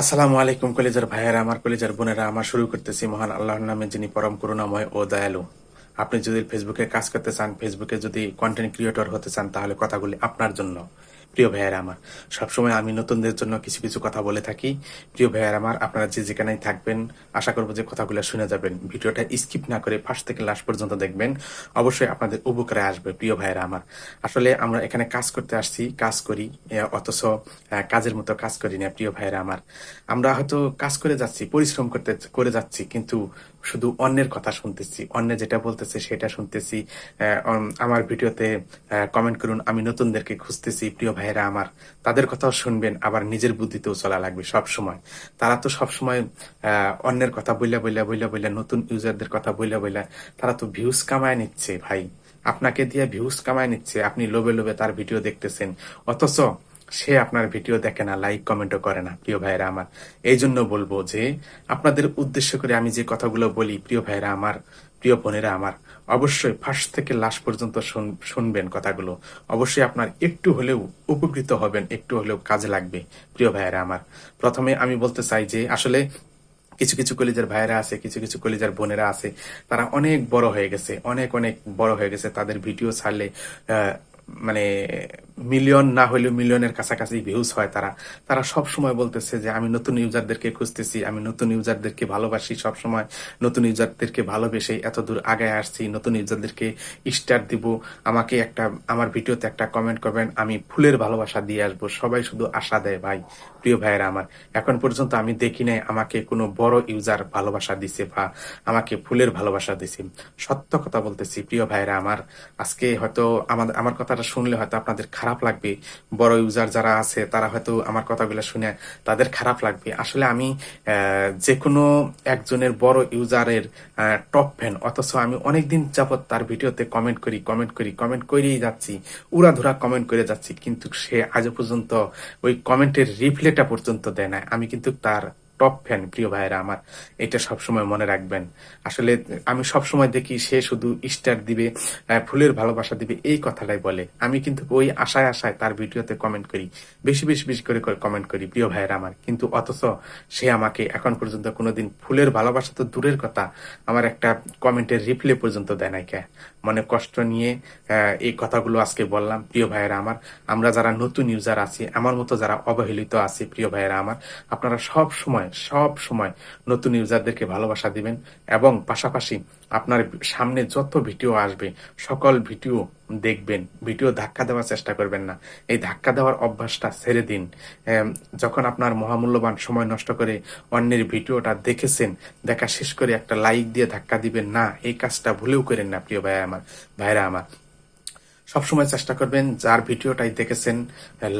আসসালামু আলাইকুম কলেজার ভাইয়েরা, আমার কলেজার বোনেরা, আমার শুরু করতেছি মহান আল্লাহর নামে যিনি পরম করুণাময় ও দয়ালু। আপনি যদি ফেসবুকে কাজ করতে চান, ফেসবুকে যদি কন্টেন্ট ক্রিয়েটর হতে চান, তাহলে কথাগুলি আপনার জন্য। প্রিয় ভাইয়েরা আমার, সবসময় আমি নতুনদের জন্য কিছু কিছু কথা বলে থাকি। প্রিয় ভাইয়েরা আমার, আপনারা যে যেখানেই থাকবেন, আশা করব যে কথাগুলো শুনে যাবেন। ভিডিওটা স্কিপ না করে ফার্স্ট থেকে লাস্ট পর্যন্ত দেখবেন। অবশ্যই আপনাদের উপকারে আসবে, প্রিয় ভাইয়েরা আমার। আসলে আমরা এখানে কাজ করতে আসছি, কাজ করি অথচ কাজের মতো কাজ করি না, প্রিয় ভাইয়েরা আমার। আমরা হয়তো কাজ করে যাচ্ছি, পরিশ্রম করতে, করে যাচ্ছি, কিন্তু শুধু অন্যের কথা শুনতেছি, অন্য যেটা বলতেছে সেটা শুনতেছি। আমার ভিডিওতে কমেন্ট করুন, আমি নতুনদেরকে খুঁজতেছি, প্রিয় ভাইয়েরা আমার, তাদের কথাও শুনবেন, আবার নিজের বুদ্ধিতেও চলা লাগবে সব সময় তারা তো সব সময় অন্যের কথা বইলা বইলা বইলা বইলা, নতুন ইউজারদের কথা বইলা বইলা, তারা তো ভিউজ কামায় নিচ্ছে ভাই। আপনাকে দিয়ে ভিউজ কামায় নিচ্ছে, আপনি লোভে লোভে তার ভিডিও দেখতেছেন। অথচ সে আপনার ভিডিও দেখে না লাইক কমেন্টও করে না, প্রিয় ভাইরা আমার। এই জন্য বলব যে, আপনাদের উদ্দেশ্য করে আমি যে কথাগুলো বলি, প্রিয় ভাইরা আমার, প্রিয় বোনেরা আমার, অবশ্যই ফার্স্ট থেকে লাস্ট পর্যন্ত শুনবেন কথাগুলো। অবশ্যই আপনার একটু হলেও উপকৃত হবেন, একটু হলেও কাজে লাগবে, প্রিয় ভাইয়েরা আমার। প্রথমে আমি বলতে চাই যে, আসলে কিছু কিছু কলেজের ভাইয়েরা আছে, কিছু কিছু কলেজের বোনেরা আছে, তারা অনেক বড় হয়ে গেছে, অনেক অনেক বড় হয়ে গেছে। তাদের ভিডিও ছাড়লে মানে মিলিয়ন না হলেও মিলিয়নের কাছাকাছি ভিউজ হয় তারা। তারা সব সময় বলতেছে যে, আমি নতুন ইউজারদেরকে খুঁজতেছি, আমি নতুন ইউজারদেরকে ভালোবাসি সব সময়, নতুন ইউজারদেরকে ভালোবেসে এত দূর আগে আসছি, নতুন ইউজারদেরকে স্টার দিব। আমাকে একটা, আমার ভিডিওতে একটা কমেন্ট করবেন, আমি ফুলের ভালোবাসা দিয়ে আসব। সবাই শুধু আশা দেয় ভাই, প্রিয় ভাইয়েরা আমার। এখন পর্যন্ত আমি দেখি নাই আমাকে কোনো বড় ইউজার ভালোবাসা দিছে বা আমাকে ফুলের ভালোবাসা দিছে। সত্য কথা বলতেছি, প্রিয় ভাইয়েরা আমার। আজকে হয়তো আমাদের, আমার কথাটা শুনলে হয়তো আপনাদের খারাপ লাগবে। বড় ইউজার যারা আছে, তারা হয়তো আমার কথাগুলো শুনে তাদের খারাপ লাগবে। আসলে আমি যে কোনো একজনের বড় ইউজারের টপ ফ্যান অথচ আমি অনেকদিন যাবত তার ভিডিওতে কমেন্ট করি কমেন্ট করি কমেন্ট করেই যাচ্ছি। উড়াধুরা কমেন্ট করে যাচ্ছি, কিন্তু সে আজও পর্যন্ত ওই কমেন্টের রিপ্লাইটা পর্যন্ত দেয় না আমি কিন্তু তার টপ ফ্যান, প্রিয় ভাইয়েরা আমার, এটা সবসময় মনে রাখবেন। আসলে আমি সবসময় দেখি সে শুধু স্টার দিবে ফুলের ভালোবাসা দিবে, এই কথাটাই বলে। আমি কিন্তু ওই আশায় আশায় তার ভিডিওতে কমেন্ট করি, বেশি বেশি বেশি করে কমেন্ট করি, প্রিয় ভাইয়েরা আমার। কিন্তু অথচ সে আমাকে এখন পর্যন্ত কোনোদিন ফুলের ভালোবাসা তো দূরের কথা, আমার একটা কমেন্টের রিপ্লে পর্যন্ত দেয় নাই কে। মনে কষ্ট নিয়ে এই কথাগুলো আজকে বললাম, প্রিয় ভাইয়েরা আমার। আমরা যারা নতুন ইউজার আছি, আমার মতো যারা অবহেলিত আছি, প্রিয় ভাইয়েরা আমার, আপনারা সব সময় সব সময় নতুন ইউজারদেরকে ভালোবাসা দিবেন এবং পাশাপাশি আপনার সামনে যত ভিডিও আসবে, সকল ভিডিও দেখবেন, ভিডিও ধাক্কা দেওয়ার চেষ্টা করবেন না। এই ধাক্কা দেওয়ার অভ্যাসটা ছেড়ে দিন। যখন আপনার মহামূল্যবান সময় নষ্ট করে অন্যের ভিডিওটা দেখেছেন, দেখা শেষ করে একটা লাইক দিয়ে ধাক্কা দিবেন, না, এই কাজটা ভুলেও করেন না, প্রিয় ভাই আমার, ভাইরা আমার। সবসময় চেষ্টা করবেন, যার ভিডিওটাই দেখেছেন,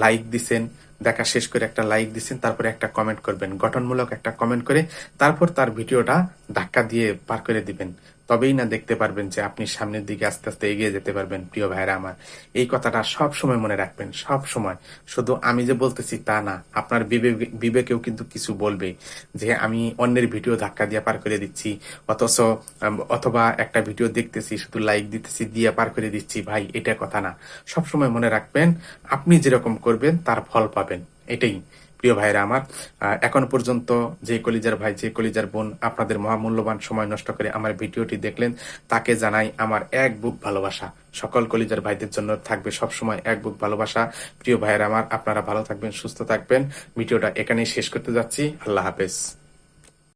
লাইক দিছেন দেখা শেষ করে একটা লাইক দিচ্ছেন তারপরে একটা কমেন্ট করবেন। গঠনমূলক একটা কমেন্ট করে তারপর তার ভিডিওটা ধাক্কা দিয়ে পার করে দিবেন। তবেই না দেখতে পারবেন যে আপনি সামনের দিকে আস্তে আস্তে এগিয়ে যেতে পারবেন, প্রিয় ভাইরা আমার। এই কথাটা সব সময় মনে রাখবেন সব সময় শুধু আমি যে বলতেছি তা না, আপনার বিবেক- বিবেকেও কিন্তু কিছু বলবে যে আমি অন্যের ভিডিও ধাক্কা দিয়ে পার করে দিচ্ছি, অথচ অথবা একটা ভিডিও দেখতেছি, শুধু লাইক দিতেছি, দিয়ে পার করে দিচ্ছি। ভাই, এটা কথা না। সব সময় মনে রাখবেন, আপনি যেরকম করবেন, তার ফল পাবেন। এটাই। প্রিয় ভাইরা আমার এখন পর্যন্ত যে কলিজার ভাই, যে কলিজার বোন আপনাদের মহামূল্যবান সময় নষ্ট করে আমার ভিডিওটি দেখলেন, তাকে জানাই আমার এক বুক ভালোবাসা। সকল কলিজার ভাইদের জন্য থাকবে সব সময় এক বুক ভালোবাসা। প্রিয় ভাইয়েরা আমার, আপনারা ভালো থাকবেন, সুস্থ থাকবেন। ভিডিওটা এখানেই শেষ করতে যাচ্ছি। আল্লাহ হাফেজ।